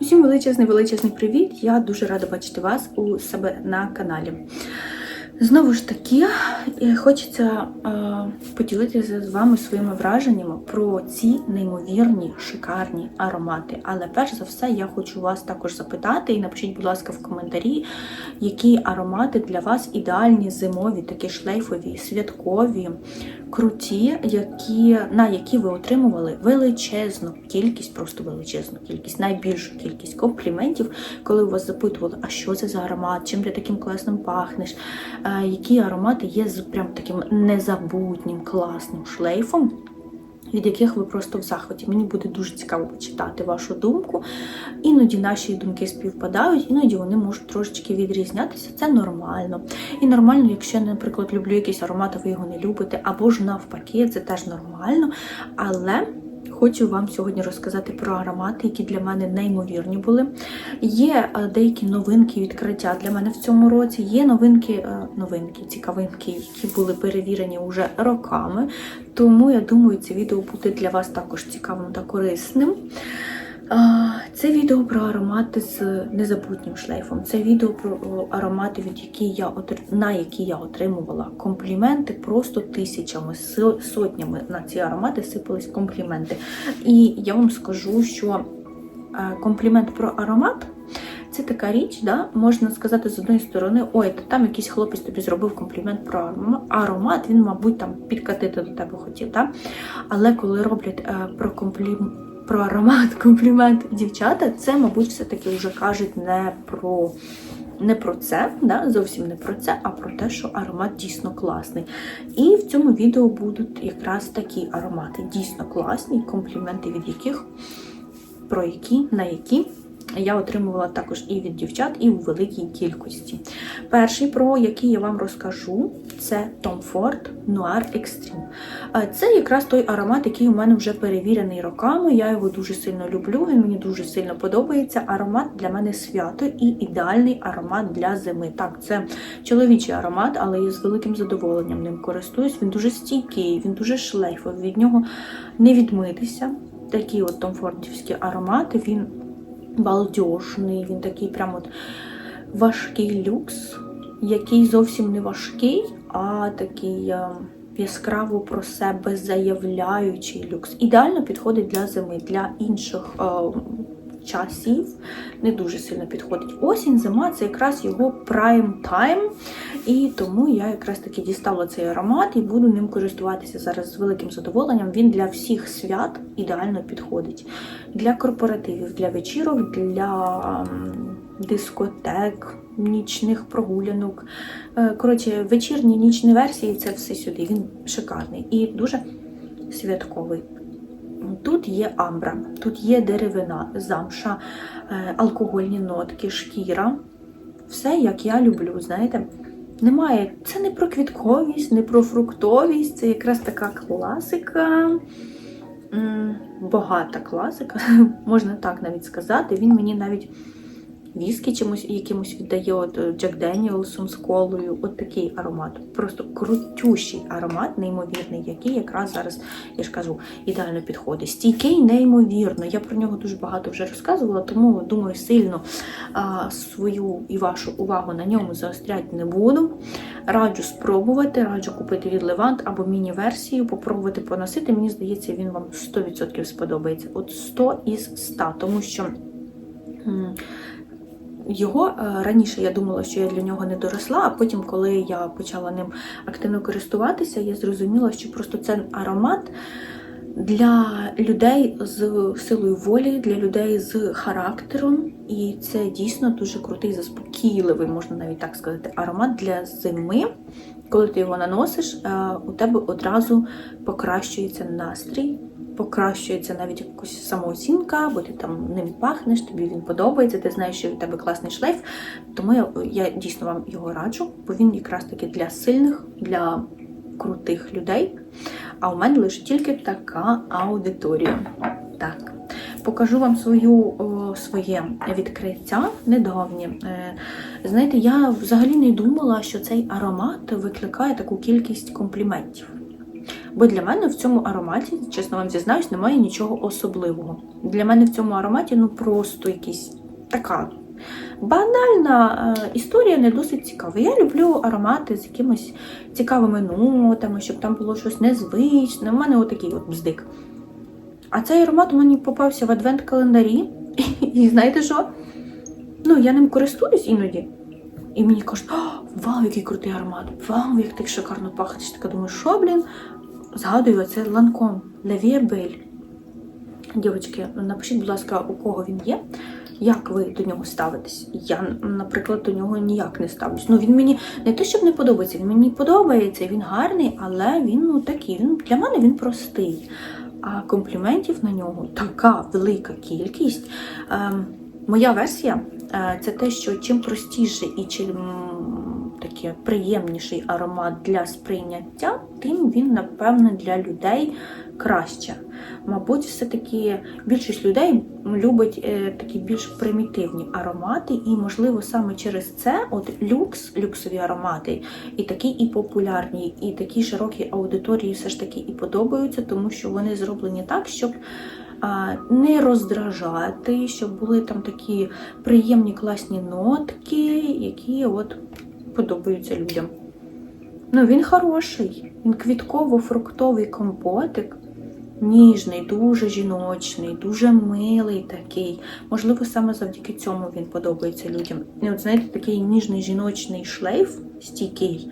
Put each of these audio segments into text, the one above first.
Усім величезний величезний привіт! Я дуже рада бачити вас у себе на каналі. Знову ж таки, е, хочеться е, поділитися з вами своїми враженнями про ці неймовірні шикарні аромати. Але перш за все, я хочу вас також запитати і напишіть, будь ласка, в коментарі, які аромати для вас ідеальні зимові, такі шлейфові, святкові, круті, які, на які ви отримували величезну кількість, просто величезну кількість, найбільшу кількість компліментів, коли вас запитували, а що це за аромат, чим ти таким класним пахнеш, е, які аромати є з прям таким незабутнім, класним шлейфом. Від яких ви просто в захваті. Мені буде дуже цікаво почитати вашу думку. Іноді наші думки співпадають, іноді вони можуть трошечки відрізнятися. Це нормально. І нормально, якщо я, наприклад, люблю якийсь аромат, а ви його не любите, або ж навпаки, це теж нормально. Але хочу вам сьогодні розказати про аромати, які для мене неймовірні були. Є е, деякі новинки відкриття для мене в цьому році. Є новинки, е, новинки, цікавинки, які були перевірені уже роками. Тому я думаю, це відео буде для вас також цікавим та корисним. Це відео про аромати з незабутнім шлейфом. Це відео про аромати, від які я на які я отримувала компліменти просто тисячами, сотнями на ці аромати сипались компліменти. І я вам скажу, що е, комплімент про аромат. Це така річ, да? можна сказати з одної сторони, ой, та там якийсь хлопець тобі зробив комплімент про аромат, він, мабуть, там підкатити до тебе хотів. Да? Але коли роблять е, про комплім... про аромат комплімент дівчата, це, мабуть, все-таки вже кажуть не про. Не про це, да, зовсім не про це, а про те, що аромат дійсно класний. І в цьому відео будуть якраз такі аромати, дійсно класні, компліменти від яких, про які, на які я отримувала також і від дівчат, і у великій кількості. Перший, про який я вам розкажу, це Tom Ford Noir Extreme. Це якраз той аромат, який у мене вже перевірений роками. Я його дуже сильно люблю, він мені дуже сильно подобається. Аромат для мене свято і ідеальний аромат для зими. Так, це чоловічий аромат, але я з великим задоволенням ним користуюсь. Він дуже стійкий, він дуже шлейфовий, від нього не відмитися. Такі от томфордівські аромати, він балдежний, він такий прям от важкий люкс, який зовсім не важкий, а такий е, яскраво про себе заявляючий люкс. Ідеально підходить для зими, для інших е, часів не дуже сильно підходить. Осінь, зима це якраз його прайм тайм. І тому я якраз таки дістала цей аромат і буду ним користуватися зараз з великим задоволенням. Він для всіх свят ідеально підходить. Для корпоративів, для вечірок, для дискотек, нічних прогулянок. Е, Коротше, вечірні нічні версії це все сюди. Він шикарний і дуже святковий. Тут є амбра, тут є деревина, замша, е, алкогольні нотки, шкіра. Все, як я люблю, знаєте. Немає, це не про квітковість, не про фруктовість, це якраз така класика, багата класика, можна так навіть сказати. Він мені навіть віскі чимось якимось віддає, от е, Джек Деніелсом з колою, от такий аромат. Просто крутющий аромат, неймовірний, який якраз зараз, я ж кажу, ідеально підходить. Стійкий, неймовірно. Я про нього дуже багато вже розказувала, тому думаю, сильно а, свою і вашу увагу на ньому заостряти не буду. Раджу спробувати, раджу купити від Левант або міні-версію, попробувати поносити. Мені здається, він вам 100% сподобається. От 100 із 100, тому що. Його е, раніше я думала, що я для нього не доросла, а потім, коли я почала ним активно користуватися, я зрозуміла, що просто це аромат для людей з силою волі, для людей з характером. І це дійсно дуже крутий, заспокійливий, можна навіть так сказати, аромат для зими. Коли ти його наносиш, е, у тебе одразу покращується настрій, покращується навіть якось самооцінка, бо ти там ним пахнеш, тобі він подобається, ти знаєш, що від тебе класний шлейф. Тому я, я дійсно вам його раджу, бо він якраз таки для сильних, для крутих людей. А у мене лише тільки така аудиторія. Так. Покажу вам свою, о, своє відкриття недавнє. Е, Знаєте, я взагалі не думала, що цей аромат викликає таку кількість компліментів. Бо для мене в цьому ароматі, чесно вам зізнаюсь, немає нічого особливого. Для мене в цьому ароматі ну просто якийсь така банальна е, історія, не досить цікава. Я люблю аромати з якимось цікавими нотами, щоб там було щось незвичне. У мене отакий от бздик. А цей аромат мені попався в адвент-календарі. І знаєте що? Ну, я ним користуюсь іноді. І мені кажуть, «О, вау, який крутий аромат! Вау, як так шикарно пахнеш. Така думаю, що, блін? Згадую, це ланком La Бель. Дівчатки, напишіть, будь ласка, у кого він є, як ви до нього ставитесь. Я, наприклад, до нього ніяк не ставлюсь. Ну, він мені не те, щоб не подобається, він мені подобається, він гарний, але він ну такий. Він для мене він простий. А компліментів на нього така велика кількість. Ем, моя версія е, це те, що чим простіший і чим таке приємніший аромат для сприйняття, тим він, напевно, для людей краще. Мабуть, все-таки більшість людей любить е, такі більш примітивні аромати, і, можливо, саме через це от люкс, люксові аромати, і такі і популярні, і такі широкі аудиторії все ж таки і подобаються, тому що вони зроблені так, щоб не роздражати, щоб були там такі приємні класні нотки, які от подобаються людям. Ну, він хороший, він квітково-фруктовий компотик. Ніжний, дуже жіночний, дуже милий такий. Можливо, саме завдяки цьому він подобається людям. І от знаєте, такий ніжний жіночний шлейф, стійкий,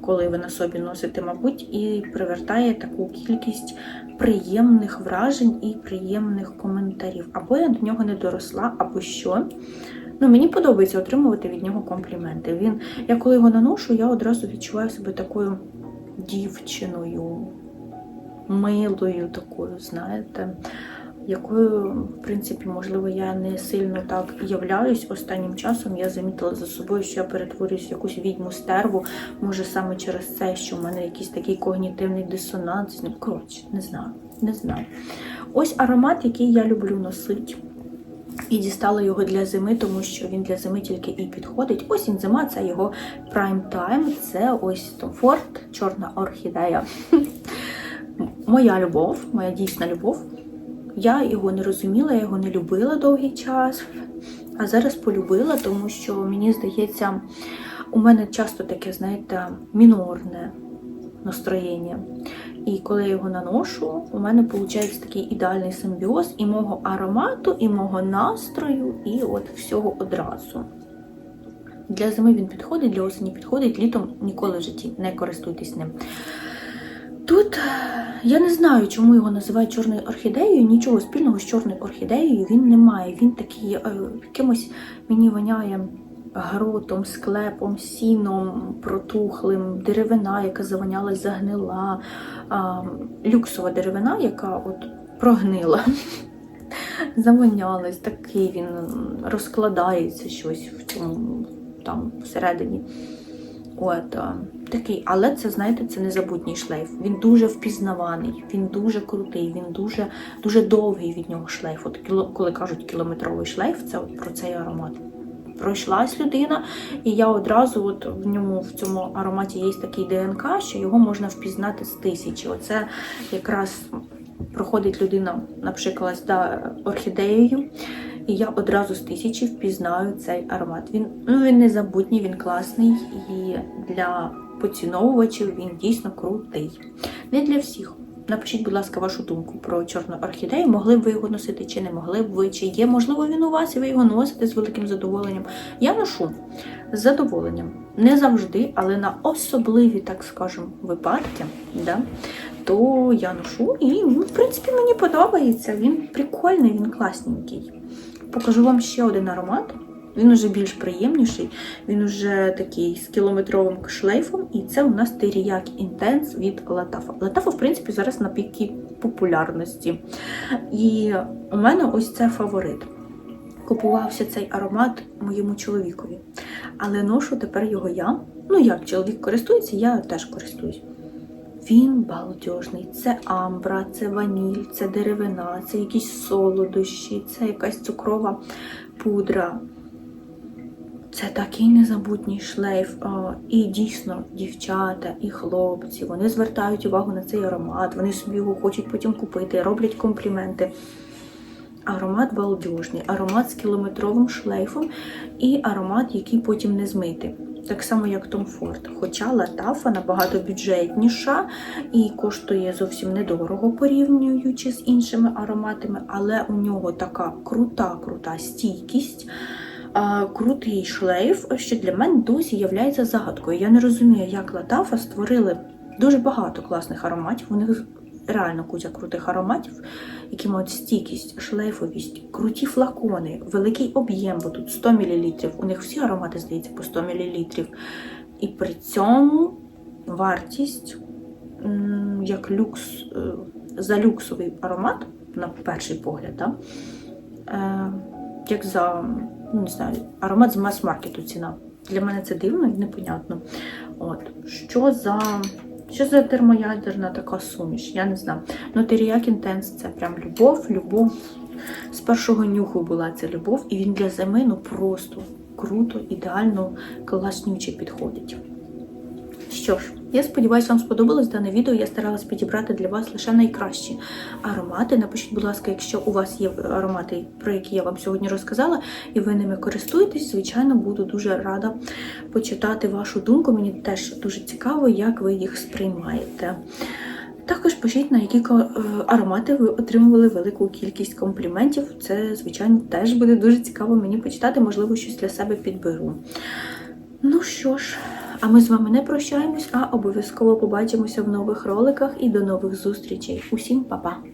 коли ви на собі носите, мабуть, і привертає таку кількість приємних вражень і приємних коментарів. Або я до нього не доросла, або що. Ну, мені подобається отримувати від нього компліменти. Він, я коли його наношу, я одразу відчуваю себе такою дівчиною милою такою, знаєте, якою, в принципі, можливо, я не сильно так являюсь останнім часом. Я замітила за собою, що я перетворююсь в якусь відьму стерву, може саме через це, що в мене якийсь такий когнітивний дисонанс. Ну, коротше, не знаю, не знаю. Ось аромат, який я люблю носити. І дістала його для зими, тому що він для зими тільки і підходить. Осінь зима це його прайм тайм. Це ось Ford, чорна орхідея. Моя любов, моя дійсна любов. Я його не розуміла, я його не любила довгий час, а зараз полюбила, тому що мені здається, у мене часто таке, знаєте, мінорне настроєння. І коли я його наношу, у мене виходить такий ідеальний симбіоз і мого аромату, і мого настрою, і от всього одразу. Для зими він підходить, для осені підходить, літом ніколи в житті не користуйтесь ним. Тут я не знаю, чому його називають чорною орхідеєю. Нічого спільного з чорною орхідеєю він не має. Він такий е, якимось мені воняє гротом, склепом, сіном, протухлим, деревина, яка завонялась, загнила, а, люксова деревина, яка от прогнила. Завонялась, такий він розкладається щось в цьому там всередині. От, такий, але це, знаєте, це незабутній шлейф. Він дуже впізнаваний, він дуже крутий, він дуже дуже довгий від нього шлейф. От коли кажуть кілометровий шлейф, це про цей аромат. Пройшлась людина, і я одразу от в ньому в цьому ароматі є такий ДНК, що його можна впізнати з тисячі. Оце якраз проходить людина, наприклад, да, орхідеєю. І я одразу з тисячі впізнаю цей аромат. Він ну він незабутній, він класний і для поціновувачів він дійсно крутий. Не для всіх. Напишіть, будь ласка, вашу думку про чорну орхідею. Могли б ви його носити, чи не могли б ви, чи є, можливо, він у вас, і ви його носите з великим задоволенням. Я ношу з задоволенням. Не завжди, але на особливі, так скажемо, випадки, да, то я ношу і, ну, в принципі, мені подобається. Він прикольний, він класненький. Покажу вам ще один аромат. Він уже більш приємніший, він уже такий з кілометровим шлейфом, і це у нас Теріяк Інтенс від Латафа. Латафа, в принципі, зараз на пікі популярності. І у мене ось це фаворит. Купувався цей аромат моєму чоловікові. Але ношу тепер його я. Ну, як чоловік користується, я теж користуюсь. Він балдежний. Це амбра, це ваніль, це деревина, це якісь солодощі, це якась цукрова пудра. Це такий незабутній шлейф. І дійсно, дівчата і хлопці вони звертають увагу на цей аромат, вони собі його хочуть потім купити, роблять компліменти. Аромат балдюжний, аромат з кілометровим шлейфом і аромат, який потім не змити. Так само, як Tom Ford. Хоча латафа набагато бюджетніша і коштує зовсім недорого порівнюючи з іншими ароматами, але у нього така крута, крута стійкість, крутий шлейф, що для мене досі є загадкою. Я не розумію, як латафа створили дуже багато класних ароматів. У них реально куча крутих ароматів, які мають стійкість, шлейфовість, круті флакони, великий об'єм, бо тут 100 мл. У них всі аромати, здається, по 100 мл. І при цьому вартість як люкс, е, за люксовий аромат, на перший погляд, да? е, як за ну, не знаю, аромат з мас-маркету ціна. Для мене це дивно і непонятно. От. Що за що за термоядерна така суміш? Я не знаю. Ну, Теріак Інтенс це прям любов, любов. З першого нюху була ця любов, і він для зими ну просто круто, ідеально, класнюче підходить. Що ж, я сподіваюся, вам сподобалось дане відео. Я старалась підібрати для вас лише найкращі аромати. Напишіть, будь ласка, якщо у вас є аромати, про які я вам сьогодні розказала, і ви ними користуєтесь, звичайно, буду дуже рада почитати вашу думку. Мені теж дуже цікаво, як ви їх сприймаєте. Також пишіть, на які е, аромати ви отримували велику кількість компліментів. Це, звичайно, теж буде дуже цікаво мені почитати, можливо, щось для себе підберу. Ну що ж, а ми з вами не прощаємось, а обов'язково побачимося в нових роликах і до нових зустрічей. Усім па-па!